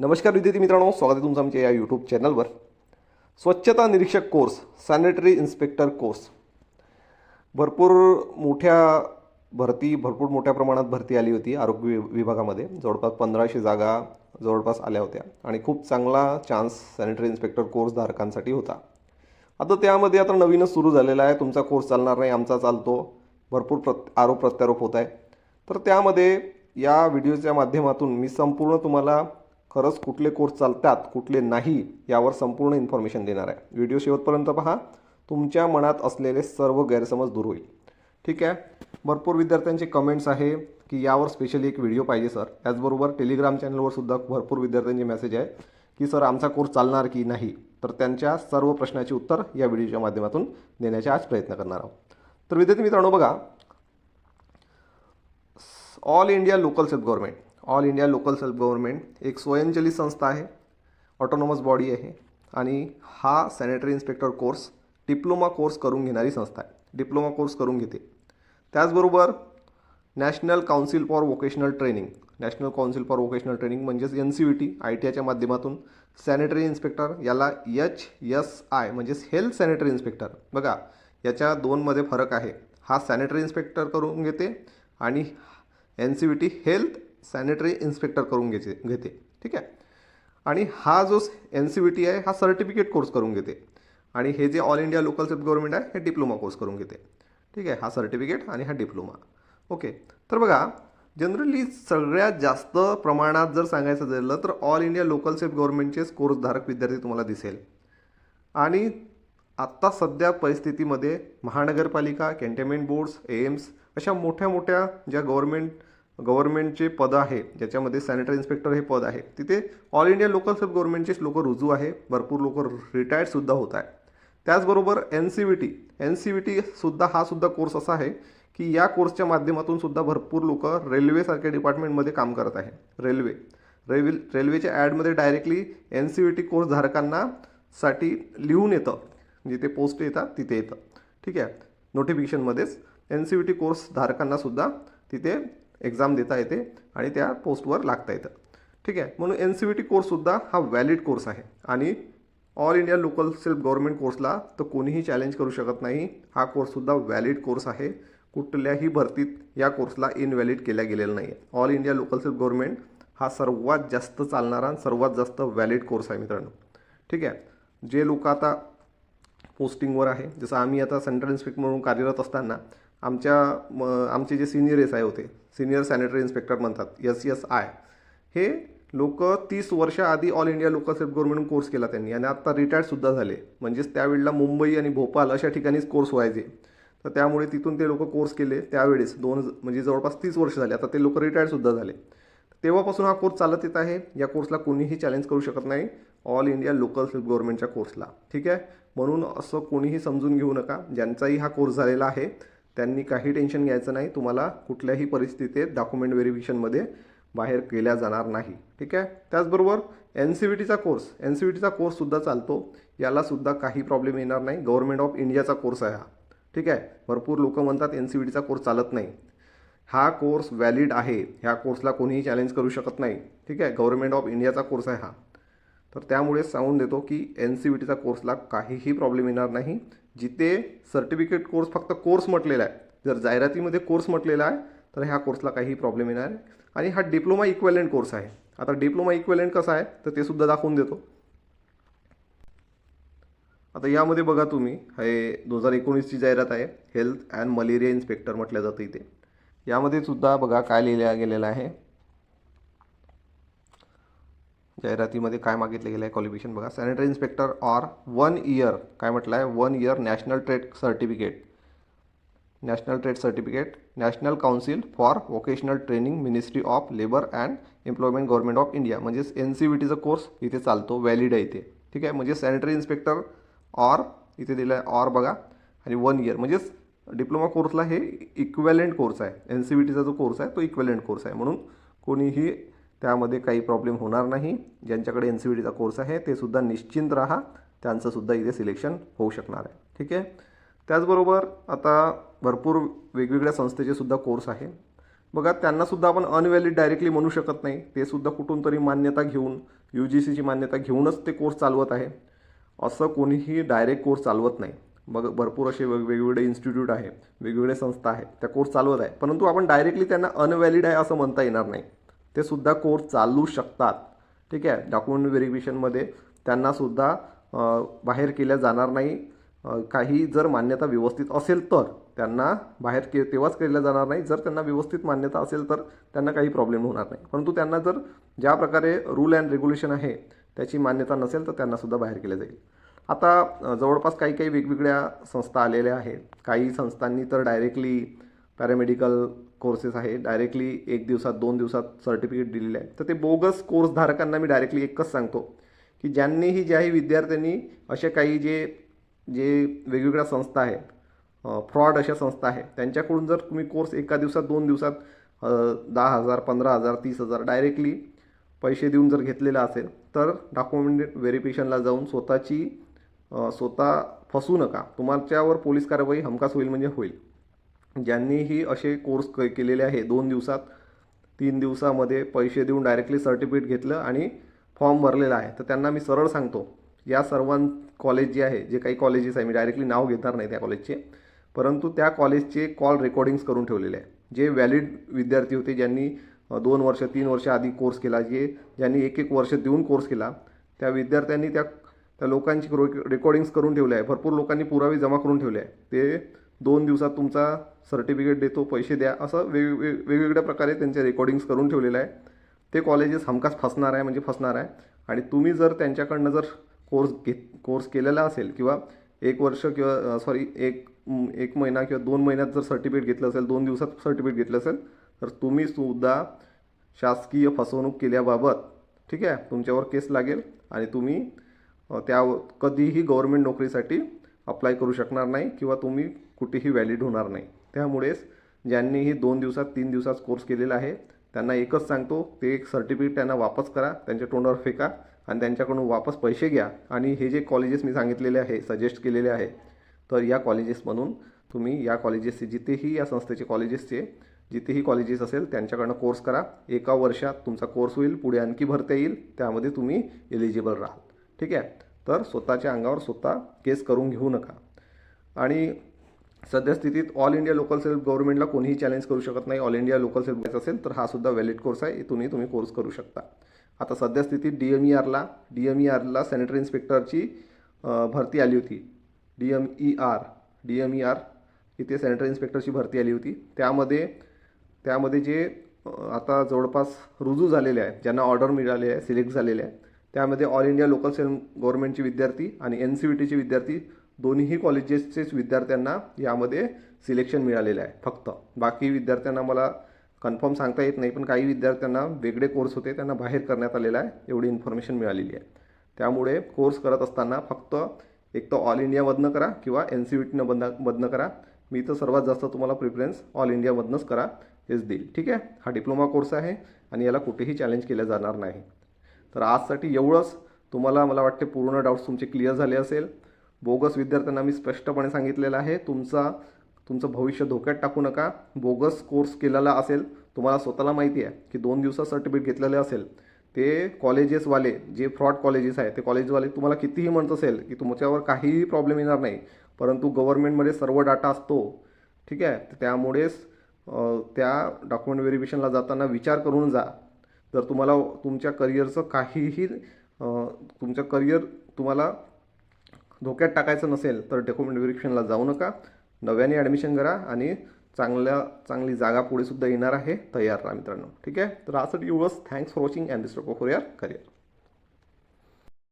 नमस्कार विद्यार्थी मित्रांनो स्वागत आहे तुमचं आमच्या या यूट्यूब चॅनलवर स्वच्छता निरीक्षक कोर्स सॅनिटरी इन्स्पेक्टर कोर्स भरपूर मोठ्या भरती भरपूर मोठ्या प्रमाणात भरती आली होती आरोग्य वि- विभागामध्ये. जवळपास पंधराशे जागा जवळपास आल्या होत्या आणि खूप चांगला चान्स सॅनिटरी इन्स्पेक्टर कोर्स धारकांसाठी होता. आता त्यामध्ये आता नवीनच सुरू झालेला आहे. तुमचा कोर्स चालणार नाही आमचा चालतो. भरपूर प्रत आरोप प्रत्यारोप होत आहे. तर त्यामध्ये या व्हिडिओच्या माध्यमातून मी संपूर्ण तुम्हाला खरंच कुठले कोर्स चालतात कुठले नाही यावर संपूर्ण इन्फॉर्मेशन देणार आहे. व्हिडिओ शेवटपर्यंत पहा. तुमच्या मनात असलेले सर्व गैरसमज दूर होईल. ठीक आहे? भरपूर विद्यार्थ्यांचे कमेंट्स आहे की यावर स्पेशली एक व्हिडिओ पाहिजे सर त्याचबरोबर टेलिग्राम चॅनलवर सुद्धा भरपूर विद्यार्थ्यांचे मेसेज आहे की सर आमचा कोर्स चालणार की नाही? तर त्यांच्या सर्व प्रश्नाचे उत्तर या व्हिडिओच्या माध्यमातून देण्याचा आज प्रयत्न करणार आहोत. तर विद्यार्थी मित्रांनो बघा. All India local self government all India local self government एक स्वयंचलित संस्था आहे ऑटोनॉमस बॉडी आहे आणि हा sanitary inspector course diploma course करून घेणारी संस्था आहे. डिप्लोमा कोर्स करून घेते. त्याचबरोबर national council for vocational training national council for vocational training म्हणजेच N C V T I T आयच्या माध्यमातून सॅनिटरी इन्स्पेक्टर याला एच एस आय म्हणजेच हेल्थ सॅनिटरी इन्स्पेक्टर बघा याच्या दोनमध्ये फरक आहे. हा सॅनिटरी इन्स्पेक्टर करून घेते आणि N C V T health sanitary inspector करून घेते घेते. ठीक आहे? आणि हा जो एन सी व्ही टी आहे हा सर्टिफिकेट कोर्स करून घेते. आणि हे जे all India local safe government आहे हे डिप्लोमा कोर्स करून घेते. ठीक आहे? हा सर्टिफिकेट आणि हा डिप्लोमा ओके तर बघा जनरली सगळ्यात जास्त प्रमाणात जर सांगायचं झालं तर ऑल इंडिया लोकल सेल्फ गव्हर्नमेंटचेच कोर्सधारक विद्यार्थी तुम्हाला दिसेल. आणि आत्ता सध्या परिस्थितीमध्ये महानगरपालिका कॅन्टेनमेंट बोर्ड्स एम्स अशा मोठ्या मोठ्या ज्या गव्हर्नमेंट गव्हर्नमेंटचे पद आहे ज्याच्यामध्ये सॅनिटरी इन्स्पेक्टर हे पद आहे. तिथे ऑल इंडिया लोकल सेल्फ गव्हर्नमेंटचेच लोक रुजू आहे भरपूर लोक रिटायर्डसुद्धा होत आहे. त्याचबरोबर N C V T N C V टीसुद्धा हा सुद्धा कोर्स असा आहे की या कोर्सच्या माध्यमातून सुद्धा भरपूर लोक रेल्वेसारख्या डिपार्टमेंटमध्ये काम करत आहे. रेल्वे रेल्वे रेल्वेच्या ॲडमध्ये directly N C V T course धारकांना साठी लिहून येतं. जिथे पोस्ट येतात तिथे येतं. ठीक आहे? नोटिफिकेशनमध्येच N C V T course धारकांनासुद्धा तिथे एक्झाम देता येते आणि त्या पोस्टवर लागता येतं. ठीक आहे? म्हणून एन सी व्ही टी कोर्ससुद्धा हा व्हॅलिड कोर्स आहे. आणि all India local self government कोर्सला तर कोणीही चॅलेंज करू शकत नाही. हा कोर्ससुद्धा व्हॅलिड कोर्स आहे. कुठल्याही भरतीत या कोर्सला इनव्हॅलिड केल्या गेलेला नाही आहे all India local self government हा सर्वात जास्त चालणारा सर्वात जास्त व्हॅलिड कोर्स आहे मित्रांनो. ठीक आहे? जे लोक आता पोस्टिंगवर आहे जसं आम्ही आता सेंट्रल इन्स्पेक्टर म्हणून कार्यरत असताना आमच्या म आमचे जे सिनियर एस आय होते सिनियर सॅनिटरी इन्स्पेक्टर म्हणतात एस एस आय हे लोक तीस वर्षाआधी all India local self government course केला त्यांनी. आणि आता रिटायर्डसुद्धा झाले. म्हणजेच त्यावेळेला मुंबई आणि भोपाल अशा ठिकाणीच कोर्स व्हायचे. तर त्यामुळे तिथून ते लोक कोर्स केले. त्यावेळेस दोन म्हणजे जवळपास तीस वर्ष झाले. आता ते लोक रिटायर्डसुद्धा झाले. तेव्हापासून हा कोर्स चालत येत आहे. या कोर्सला कोणीही चॅलेंज करू शकत नाही. ऑल इंडिया लोकल सेल्फ गव्हर्नमेंटच्या कोर्सला ठीक आहे? म्हणून असं कोणीही समजून घेऊ नका. ज्यांचाही हा कोर्स झालेला आहे त्यांनी काही टेन्शन घ्यायचं नाही. तुम्हाला कुठल्याही परिस्थितीत डॉक्युमेंट व्हेरिफिकेशनमध्ये बाहेर केल्या जाणार नाही. ठीक आहे? त्याचबरोबर एन सी व्ही टीचा कोर्स एन सी व्ही टीचा कोर्ससुद्धा चालतो. यालासुद्धा काही प्रॉब्लेम येणार नाही. गव्हर्नमेंट ऑफ इंडियाचा कोर्स आहे हा. ठीक आहे? भरपूर लोक म्हणतात एन सी व्ही टीचा कोर्स चालत नाही. हा कोर्स व्हॅलिड आहे. ह्या कोर्सला कोणीही चॅलेंज करू शकत नाही. ठीक आहे? गव्हर्नमेंट ऑफ इंडियाचा कोर्स आहे हा. तर त्यामुळे सांगून देतो की एन सी बी टीचा कोर्सला काहीही प्रॉब्लेम येणार नाही. जिथे सर्टिफिकेट कोर्स फक्त कोर्स म्हटलेला आहे. जर जाहिरातीमध्ये कोर्स म्हटलेला आहे तर ह्या कोर्सला काहीही प्रॉब्लेम येणार आहे आणि हा डिप्लोमा इक्वेलंट कोर्स आहे. आता डिप्लोमा इक्वेलंट कसा आहे तर ते सुद्धा दाखवून देतो. आता यामध्ये बघा तुम्ही हे दोन हजार एकोणीसची जाहिरात आहे हेल्थ अँड मलेरिया इन्स्पेक्टर म्हटलं जातं इथे. यामध्ये सुद्धा बघा काय लिहिलं गेलेलं आहे. जाहिरातीमध्ये काय मागितलं गेलं आहे क्वालिफिकेशन बघा. Sanitary inspector or one year काय म्हटलं आहे one year national trade certificate national trade certificate national council for vocational training ministry of labour and employment government of India म्हणजेच एन सी व्ही टीचा कोर्स इथे चालतो valid आहे इथे. ठीक आहे? म्हणजे सॅनिटरी इन्स्पेक्टर ऑर इथे दिलं आहे ऑर बघा. आणि वन इयर म्हणजेच डिप्लोमा कोर्सला हे इक्वेलंट कोर्स आहे. एन सी व्ही टीचा जो कोर्स आहे तो इक्वेलंट कोर्स आहे. म्हणून कोणीही त्यामध्ये काही प्रॉब्लेम होणार नाही. ज्यांच्याकडे एन सी व्ही टीचा कोर्स आहे ते सुद्धा निश्चिंत राहा. त्यांचंसुद्धा इथे सिलेक्शन होऊ शकणार आहे. ठीक आहे? त्याचबरोबर आता भरपूर वेगवेगळ्या संस्थेचे सुद्धा कोर्स आहे. बघा त्यांनासुद्धा आपण अनव्हॅलिड डायरेक्टली म्हणू शकत नाही. ते सुद्धा कुठून तरी मान्यता घेऊन यू जी सीची मान्यता घेऊनच ते कोर्स चालवत आहे. असं कोणीही डायरेक्ट कोर्स चालवत नाही. बघ भरपूर असे वेग वेगवेगळे इन्स्टिट्यूट आहे वेगवेगळे संस्था आहेत त्या कोर्स चालवत आहे. परंतु आपण डायरेक्टली त्यांना अनव्हॅलिड आहे असं म्हणता येणार नाही. ते सुद्धा कोर्स चालू शकतात. ठीक आहे? डॉक्युमेंट व्हेरिफिकेशनमध्ये त्यांनासुद्धा बाहेर केल्या जाणार नाही. काही जर मान्यता व्यवस्थित असेल तर त्यांना बाहेर के तेव्हाच केल्या जाणार नाही. जर त्यांना व्यवस्थित मान्यता असेल तर त्यांना काही प्रॉब्लेम होणार नाही. परंतु त्यांना जर ज्या प्रकारे रूल अँड रेग्युलेशन आहे त्याची मान्यता नसेल तर त्यांनासुद्धा बाहेर केलं जाईल. आता जवळपास काही काही वेगवेगळ्या संस्था आलेल्या आहेत. काही संस्थांनी तर डायरेक्टली पॅरामेडिकल कोर्सेस आहे. डायरेक्टली एक दिवसात दोन दिवसात सर्टिफिकेट दिलेले आहे. तर ते बोगस कोर्सधारकांना मी डायरेक्टली एकच सांगतो की ज्यांनीही ज्याही विद्यार्थ्यांनी असे काही जे जे वेगवेगळ्या संस्था आहेत फ्रॉड अशा संस्था आहेत त्यांच्याकडून जर तुम्ही कोर्स एका दिवसात दोन दिवसात दहा हजार पंधरा हजार तीस हजार डायरेक्टली पैसे देऊन जर घेतलेला असेल तर डॉक्युमेंट व्हेरिफिकेशनला जाऊन स्वतःची स्वतः फसू नका. तुमच्यावर पोलीस कारवाई हमखास होईल म्हणजे होईल. ज्यांनीही असे कोर्स क केलेले आहे दोन दिवसात तीन दिवसामध्ये पैसे देऊन डायरेक्टली सर्टिफिकेट घेतलं आणि फॉर्म भरलेला आहे. तर त्यांना मी सरळ सांगतो या सर्वां कॉलेज जे आहे जे काही कॉलेजेस आहे मी डायरेक्टली नाव घेणार नाही त्या कॉलेजचे परंतु त्या कॉलेजचे कॉल रेकॉर्डिंग्स करून ठेवलेले आहे. जे व्हॅलिड विद्यार्थी होते ज्यांनी दोन वर्ष तीन वर्ष आधी कोर्स केला जे ज्यांनी एक एक वर्ष देऊन कोर्स केला त्या विद्यार्थ्यांनी त्या त्या लोकांची रेकॉर्डिंग्स करून ठेवले आहे. भरपूर लोकांनी पुरावे जमा करून ठेवले आहे. ते दोन दिवसात तुमचा सर्टिफिकेट देतो पैसे द्या असं वेग वेगवेगळ्या प्रकारे त्यांचे रेकॉर्डिंग्स करून ठेवलेलं आहे. ते कॉलेजेस हमखास फसणार आहे म्हणजे फसणार आहे. आणि तुम्ही जर त्यांच्याकडनं जर कोर्स घेत कोर्स केलेला असेल किंवा एक वर्ष किंवा सॉरी एक एक महिना किंवा दोन महिन्यात जर सर्टिफिकेट घेतलं असेल दोन दिवसात सर्टिफिकेट घेतलं असेल तर तुम्ही सुद्धा शासकीय फसवणूक केल्याबाबत ठीक आहे तुमच्यावर केस लागेल आणि तुम्ही त्या कधीही गव्हर्मेंट नोकरीसाठी अप्लाय करू शकणार नाही किंवा तुम्ही कुठेही व्हॅलिड होणार नाही. त्यामुळेच ज्यांनीही दोन दिवसात तीन दिवसात कोर्स केलेला आहे त्यांना एकच सांगतो ते एक सर्टिफिकेट त्यांना वापस करा त्यांच्या तोंडावर फेका आणि त्यांच्याकडून वापस पैसे घ्या. आणि हे जे कॉलेजेस मी सांगितलेले आहे सजेस्ट केलेले आहे तर या कॉलेजेसमधून तुम्ही या कॉलेजेसचे जिथेही या संस्थेचे कॉलेजेसचे जिथेही कॉलेजेस असेल त्यांच्याकडनं कोर्स करा. एका वर्षात तुमचा कोर्स होईल पुढे आणखी भरता येईल त्यामध्ये तुम्ही एलिजिबल राहाल. ठीक आहे? तर स्वतःच्या अंगावर स्वतः केस करून घेऊ नका. आणि सद्यस्थितीत ऑल इंडिया लोकल सेल्फ गव्हर्नमेंटला कोणीही चॅलेंज करू शकत नाही. ऑल इंडिया लोकल सेल्फ घ्यायचं असेल तर हा सुद्धा व्हॅलिड कोर्स आहे. इथूनही तुम्ही कोर्स करू शकता. आता सद्यस्थितीत डी एम ई आरला डी एम ई आरला सॅनिटरी इन्स्पेक्टरची भरती आली होती. D M E R D M E R इथे सॅनिटरी इन्स्पेक्टरची भरती आली होती. त्यामध्ये त्यामध्ये जे आता जवळपास रुजू झालेले आहेत ज्यांना ऑर्डर मिळाले आहे सिलेक्ट झालेले आहे त्यामध्ये ऑल इंडिया लोकल सेल गव्हर्नमेंटचे विद्यार्थी आणि एन सी व्ही टीचे विद्यार्थी दोन्हीही कॉलेजेसचेच विद्यार्थ्यांना यामध्ये सिलेक्शन मिळालेलं आहे फक्त. बाकी विद्यार्थ्यांना मला कन्फर्म सांगता येत नाही पण काही विद्यार्थ्यांना वेगळे कोर्स होते त्यांना बाहेर करण्यात आलेला आहे एवढी इन्फॉर्मेशन मिळालेली आहे. त्यामुळे कोर्स करत असताना फक्त एक तर ऑल इंडियामधनं करा किंवा एन सी व्हीटीनं टीनं मधनं मधनं करा. मी तर सर्वात जास्त तुम्हाला प्रिफरन्स ऑल इंडियामधनंच करा हेच देईल. ठीक आहे? हा डिप्लोमा कोर्स आहे आणि याला कुठेही चॅलेंज केलं जाणार नाही. तर आजसाठी एवढंच. तुम्हाला मला वाटते पूर्ण डाऊट्स तुमचे क्लिअर झाले असेल. बोगस विद्यार्थ्यांना मी स्पष्टपणे सांगितलेलं आहे. तुमचा तुमचं भविष्य धोक्यात टाकू नका. बोगस कोर्स केलेला असेल तुम्हाला स्वतःला माहिती आहे की दोन दिवसात सर्टिफिकेट घेतलेले असेल. ते कॉलेजेसवाले जे फ्रॉड कॉलेजेस आहे ते कॉलेजवाले तुम्हाला कितीही म्हणत असेल की तुमच्यावर काहीही प्रॉब्लेम येणार नाही. परंतु गव्हर्नमेंटमध्ये सर्व डाटा असतो. ठीक आहे? तर त्यामुळेच त्या डॉक्युमेंट व्हेरिफिकेशनला जाताना विचार करून जा. जर तुम्हाला तुमच्या करिअरचं काहीही तुमचं करिअर तुम्हाला धोक्यात टाकायचं नसेल तर डॉक्युमेंट व्हेरिफिकेशनला जाऊ नका. नव्याने ॲडमिशन करा आणि चांगल्या चांगली जागा पुढे सुद्धा येणार आहे. तयार राहा मित्रांनो. ठीक आहे? तर आजसाठी एवढंच thanks for watching and disturb for your career